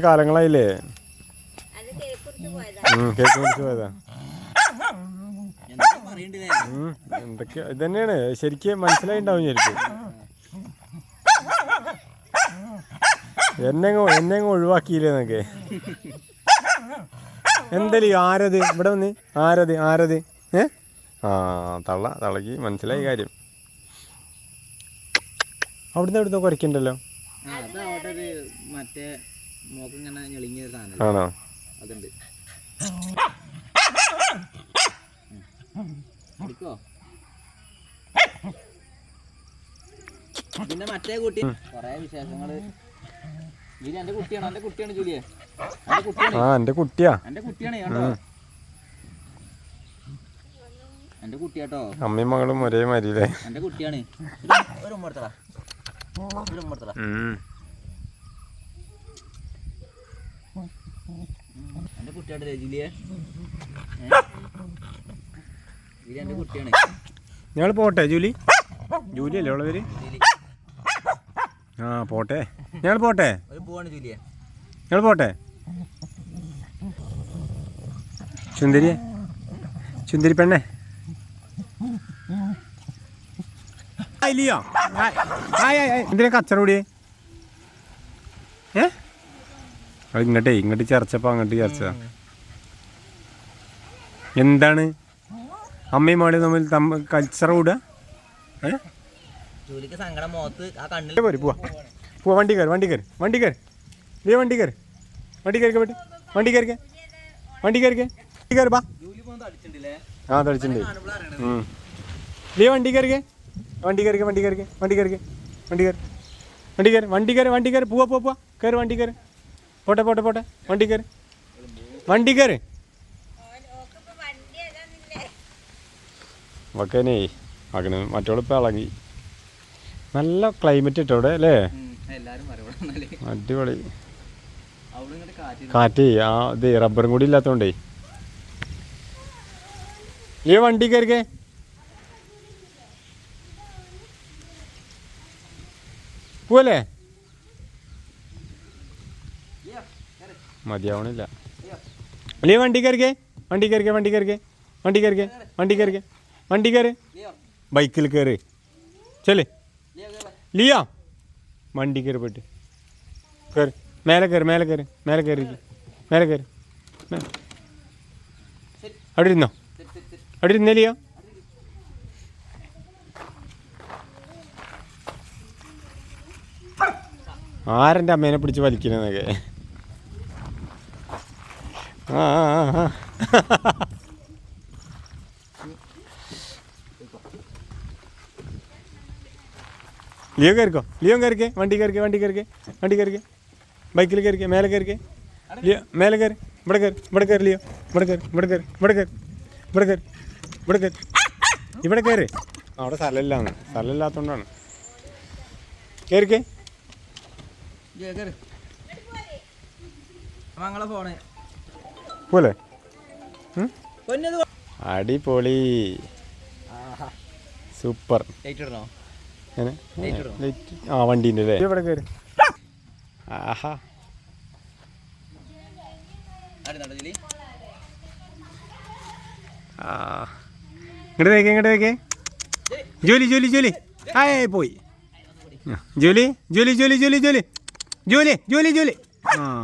കാലങ്ങളായില്ലേ? Cake കുടിച്ച് പോയതാ. എന്തൊക്കെയാ ഇതന്നെയാണ്. ശരിക്കും മനസ്സിലായിണ്ടാവും ശരിക്കും എന്നെ എന്നെ ഒഴിവാക്കിയില്ലേ എന്നൊക്കെ എന്തല്ലേ ആരത്? ഇവിടെ വന്ന്. ആരത്? ആരത്? ഏ? ആ തള്ള തള്ളക്ക് മനസ്സിലായി കാര്യം. അവിടുന്ന് അവിടുന്ന് കുറയ്ക്കണ്ടല്ലോ? മറ്റേ സാധനം ആണോ? അതുണ്ട്. അടിക്കോ? പിന്നെ മറ്റേ കുട്ടി കൊറേ വിശേഷങ്ങൾ. ജൂലി എന്റെ കുട്ടിയാണ്? എന്റെ കുട്ടിയാണ് ജൂലിയെ. എന്റെ കുട്ടിയാണ്. ആ എന്റെ കുട്ടിയാ. എന്റെ കുട്ടിയാണ് കണ്ടോ? എന്റെ കുട്ടിയാട്ടോ. അമ്മയും മകളും ഒരേ മാതിരി എന്റെ കുട്ടിയാണ്. ഒരു ഉമ്മ എടുത്തടാ. ഒരു ഉമ്മ എന്റെ കുട്ടിയാണ് രജിലിയെ. രജിലി എന്റെ കുട്ടിയാണ്. ഞങ്ങൾ പോട്ടെ ജൂലി. ജൂലി അല്ലേ ഉള്ളവര് ആ പോട്ടെ. ഞങ്ങൾ പോട്ടെ. പോവാണ് ജൂലിയെ. ഞങ്ങൾ പോട്ടെ. ചുന്ദരിയെ ചുന്ദരി പെണ്ണേ. ഇല്ലയോ എന്തിനാ കച്ചറ കൂടിയേ? ഏ? ഇങ്ങോട്ടേ ഇങ്ങോട്ട് ചർച്ചപ്പോ അങ്ങോട്ട് ചർച്ച എന്താണ്? അമ്മയും മോളെ തമ്മിൽ തമ്മിൽ കൾച്ചർ കൂടുക പോര് പോവാ. പോവാ വണ്ടി കയറി വണ്ടി കയറി വണ്ടി കയറി. ഏ വണ്ടി കയറി. വണ്ടി കയറിക്ക വണ്ടി വണ്ടി കയറിക്ക. വണ്ടി കയറിക്ക. വണ്ടി കയറി ബാ. ആ തളിച്ചിട്ടുണ്ട്. നീ വണ്ടി കയറിക്ക. വണ്ടി കയറിക്ക വണ്ടി കയറിക്ക വണ്ടി കയറിക്ക വണ്ടി കയറി. വണ്ടി കയറി വണ്ടി കയറി വണ്ടി കയറി. പോവാ പോവാ. കയറി വണ്ടി കയറി. പോട്ടെ പോട്ടെ പോട്ടെ. വണ്ടി കയറി. വണ്ടി കയറി. വക്കനെ മകന് മറ്റോളിപ്പോൾ ഇളകി. നല്ല ക്ലൈമറ്റ് ഇട്ടോ ഇവിടെ അല്ലേ? അടിപൊളി. കാറ്റേ ആ ഇത് റബ്ബറും കൂടി ഇല്ലാത്തോണ്ടേ. ഈ വണ്ടി കയറിക്കേ. പോവല്ലേ? മതിയാവണില്ല. അല്ലേ വണ്ടി കയറിക്കേ? വണ്ടി കയറിക്കേ വണ്ടി കയറിക്കേ? വണ്ടി കയറിക്കേ വണ്ടി കയറിക്കേ? വണ്ടി കയറി. ബൈക്കിൽ കയറി. ചെല്ലേ ലിയോ? വണ്ടി കയറി പോയിട്ട്. കയറി. മേലെ കയറി മേലെ കയറി മേലെ കയറി മേലെ കയറി. അവിടെ ഇരുന്നോ? അവിടെ ഇരുന്നേ ലിയോ? ആരെന്റെ അമ്മേനെ പിടിച്ച് വലിക്കണെന്നൊക്കെ ആ. ലിയോ കയറിക്കോ? ലിയോ കയറിക്കേ? വണ്ടി കയറിക്കേ വണ്ടി കയറിക്കേ വണ്ടി കയറിക്കേ. ബൈക്കിൽ കയറിക്കേ മേലെ കയറിക്കേ. ലിയോ മേലെ കയറി. ഇവിടെ കയറി ഇവിടെ കയറി ലിയോ. ഇവിടെ കയറി ഇവിടെ കയറി ഇവിടെ കയറി ഇവിടെ കയറി ഇവിടെ കയറി. ഇവിടെ കയറി. അവിടെ സ്ഥലമില്ലാന്ന്. സ്ഥലമില്ലാത്തതുകൊണ്ടാണ് കയറിക്കേ. ലിയോ കേറ് മങ്ങളെ ഫോണ്. പോലെ. അടിപൊളി. ആഹാ. സൂപ്പർ. ആ വണ്ടീന്റെ അല്ലേ? ഇവിടെ കയറി? ആഹാ. ഇങ്ങോട്ട് വേക്കേ ഇങ്ങോട്ട് വേക്കേ ജോലി ജോലി ജോലി. ആയേ പോയി. ജോലി ജോലി ജോലി ജോലി ജോലി. ജോലി ജോലി ജോലി. ആ.